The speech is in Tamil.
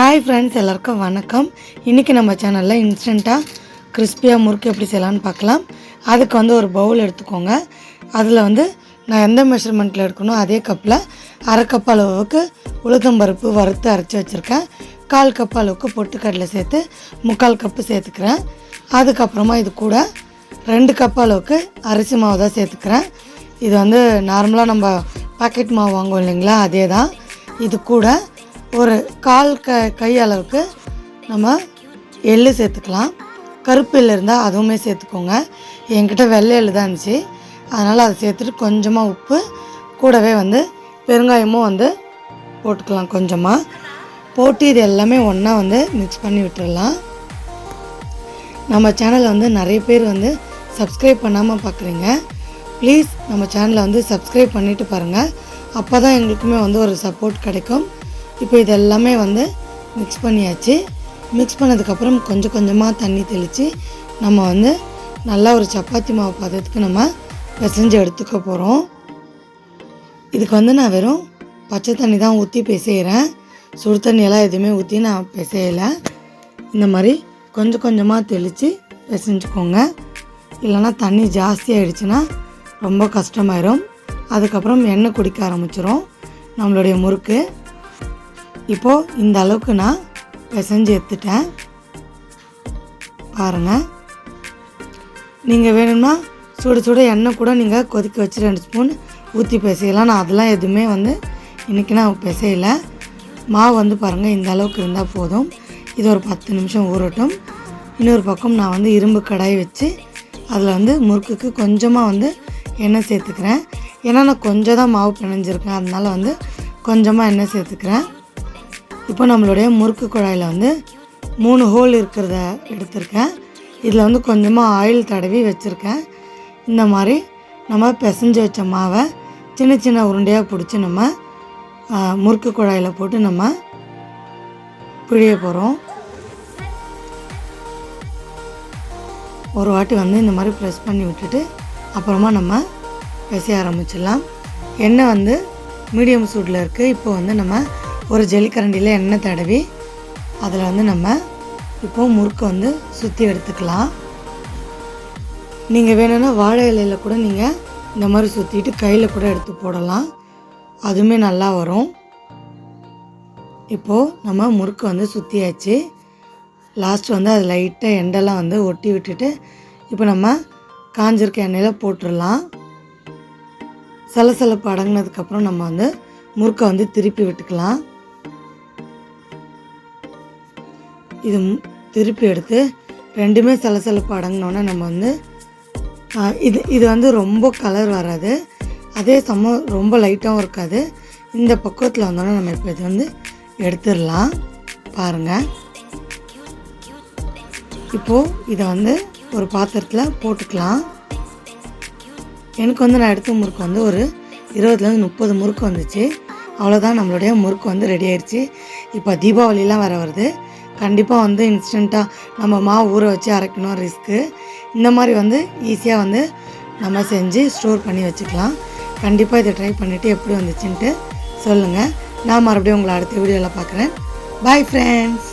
ஹாய் ஃப்ரெண்ட்ஸ் எல்லாருக்கும் வணக்கம். இன்றைக்கி நம்ம சேனலில் இன்ஸ்டண்ட்டாக கிறிஸ்பியாக முறுக்கு எப்படி செய்யலாம்னு பார்க்கலாம். அதுக்கு வந்து ஒரு பவுல் எடுத்துக்கோங்க. அதில் வந்து நான் எந்த மெஷர்மெண்ட்டில் எடுக்கணும்? அதே கப்பில் அரை கப் அளவுக்கு உளுத்தம்பருப்பு வறுத்து அரைச்சி வச்சுருக்கேன். கால் கப் அளவுக்கு பொட்டுக்கடலை சேர்த்து முக்கால் கப்பு சேர்த்துக்கிறேன். அதுக்கப்புறமா இது கூட ரெண்டு கப் அளவுக்கு அரிசி மாவு தான் சேர்த்துக்கிறேன். இது வந்து நார்மலாக நம்ம பாக்கெட் மாவு வாங்குவோம் இல்லைங்களா? அதே தான் இது கூட ஒரு கால் க கை அளவுக்கு நம்ம எள்ளு சேர்த்துக்கலாம். கருப்பு எள்ளு இருந்தால் அதுவுமே சேர்த்துக்கோங்க. என்கிட்ட வெள்ளை எள்ளு தான் இருந்துச்சு. அதனால் அதை சேர்த்துட்டு கொஞ்சமாக உப்பு கூடவே வந்து பெருங்காயமும் வந்து போட்டுக்கலாம் கொஞ்சமாக போட்டு இது எல்லாமே ஒன்றா வந்து மிக்ஸ் பண்ணி விட்டுடலாம் நம்ம சேனலை வந்து நிறைய பேர் வந்து சப்ஸ்கிரைப் பண்ணாமல் பார்க்குறீங்க ப்ளீஸ் நம்ம சேனலை வந்து சப்ஸ்கிரைப் பண்ணிவிட்டு பாருங்கள் அப்போ தான் எங்களுக்குமே வந்து ஒரு சப்போர்ட் கிடைக்கும். இப்போ இது எல்லாமே வந்து மிக்ஸ் பண்ணியாச்சு. மிக்ஸ் பண்ணதுக்கப்புறம் கொஞ்சம் கொஞ்சமாக தண்ணி தெளித்து நம்ம வந்து நல்லா ஒரு சப்பாத்தி மாவு பதத்துக்கு நம்ம பிசைஞ்சு எடுத்துக்க போகிறோம் இதுக்கு வந்து நான் வெறும் பச்சை தண்ணி தான் ஊற்றி பிசைகிறேன் சுடு தண்ணியெல்லாம் எதுவுமே ஊற்றி நான் பிசையலை. இந்த மாதிரி கொஞ்சம் கொஞ்சமாக தெளித்து பிசைஞ்சுக்கோங்க. இல்லைன்னா தண்ணி ஜாஸ்தி ஆயிடுச்சுன்னா ரொம்ப கஷ்டமாயிரும். அதுக்கப்புறம் எண்ணெய் குடிக்க ஆரம்பிச்சிடும் நம்மளுடைய முறுக்கு இப்போது இந்த அளவுக்கு நான் பிசைஞ்சு எடுத்துட்டேன். பாருங்கள் நீங்கள் வேணும்னா சுடு சுட எண்ணெய் கூட நீங்கள் கொதிக்க வச்சு ரெண்டு ஸ்பூன் ஊற்றி பிசையலாம். நான் அதெல்லாம் எதுவுமே வந்து இன்றைக்கி நான் பிசையலை. மாவு வந்து பாருங்கள் இந்த அளவுக்கு இருந்தால் போதும். இது ஒரு பத்து நிமிஷம் ஊறட்டும். இன்னொரு பக்கம் நான் வந்து இரும்பு கடாய் வச்சு அதில் வந்து முறுக்குக்கு கொஞ்சமாக வந்து எண்ணெய் சேர்த்துக்கிறேன். ஏன்னா நான் கொஞ்சம் தான் மாவு பிணைஞ்சிருக்கேன். அதனால் வந்து கொஞ்சமாக எண்ணெய் சேர்த்துக்கிறேன். இப்போ நம்மளுடைய முறுக்கு குழாயில் வந்து மூணு ஹோல் இருக்கிறத எடுத்திருக்கேன். இதில் வந்து கொஞ்சமாக ஆயில் தடவி வச்சுருக்கேன். இந்த மாதிரி நம்ம பிசைஞ்சு வச்ச மாவை சின்ன சின்ன உருண்டையாக பிடிச்சி நம்ம முறுக்கு குழாயில் போட்டு நம்ம பிழிய போகிறோம் ஒரு வாட்டி வந்து இந்த மாதிரி ப்ரெஸ் பண்ணி விட்டுட்டு அப்புறமா நம்ம பிசைய ஆரம்பிச்சிடலாம். எண்ணெய் வந்து மீடியம் சூடில் இருக்குது இப்போ வந்து நம்ம ஒரு ஜல்லிக்கரண்டியில் எண்ணெய் தடவி அதில் வந்து நம்ம இப்போ முறுக்கு வந்து சுற்றி எடுத்துக்கலாம். நீங்கள் வேணும்னா வாழை இலையில் கூட நீங்கள் இந்த மாதிரி சுற்றிட்டு கையில் கூட எடுத்து போடலாம். அதுவுமே நல்லா வரும். இப்போது நம்ம முறுக்கு வந்து சுற்றியாச்சு லாஸ்ட் வந்து அது லைட்டாக எண்டெல்லாம் வந்து ஒட்டி விட்டுட்டு இப்போ நம்ம காஞ்சிருக்க எண்ணெயில் போட்டுடலாம். சலசலப்பு அடங்கினதுக்கப்புறம் நம்ம வந்து முறுக்கை வந்து திருப்பி விட்டுக்கலாம். இது திருப்பி எடுத்து ரெண்டுமே சலசலப்பு அடங்கினோன்னே நம்ம வந்து இது இது வந்து ரொம்ப கலர் வராது. அதே சமம் ரொம்ப லைட்டாகவும் இருக்காது. இந்த பக்குவத்தில் வந்தோடனே நம்ம இப்போ இது வந்து எடுத்துடலாம். பாருங்கள் இப்போது இதை வந்து ஒரு பாத்திரத்தில் போட்டுக்கலாம். எனக்கு வந்து நான் எடுத்த முறுக்கு வந்து ஒரு இருபதுலேருந்து முப்பது முறுக்கு வந்துச்சு. அவ்வளோதான் நம்மளுடைய முறுக்கு வந்து ரெடி ஆயிடுச்சு இப்போ தீபாவளிலாம் வர வருது. கண்டிப்பாக வந்து இன்ஸ்டண்ட்டாக நம்ம மாவு ஊற வச்சு அரைக்கணும் ரிஸ்க்கு இந்த மாதிரி வந்து ஈஸியாக வந்து நம்ம செஞ்சு ஸ்டோர் பண்ணி வச்சுக்கலாம். கண்டிப்பாக இதை ட்ரை பண்ணிவிட்டு எப்படி வந்துச்சுன்ட்டு சொல்லுங்கள் நான் மறுபடியும் உங்களை அடுத்த வீடியோவில் பார்க்குறேன். Bye friends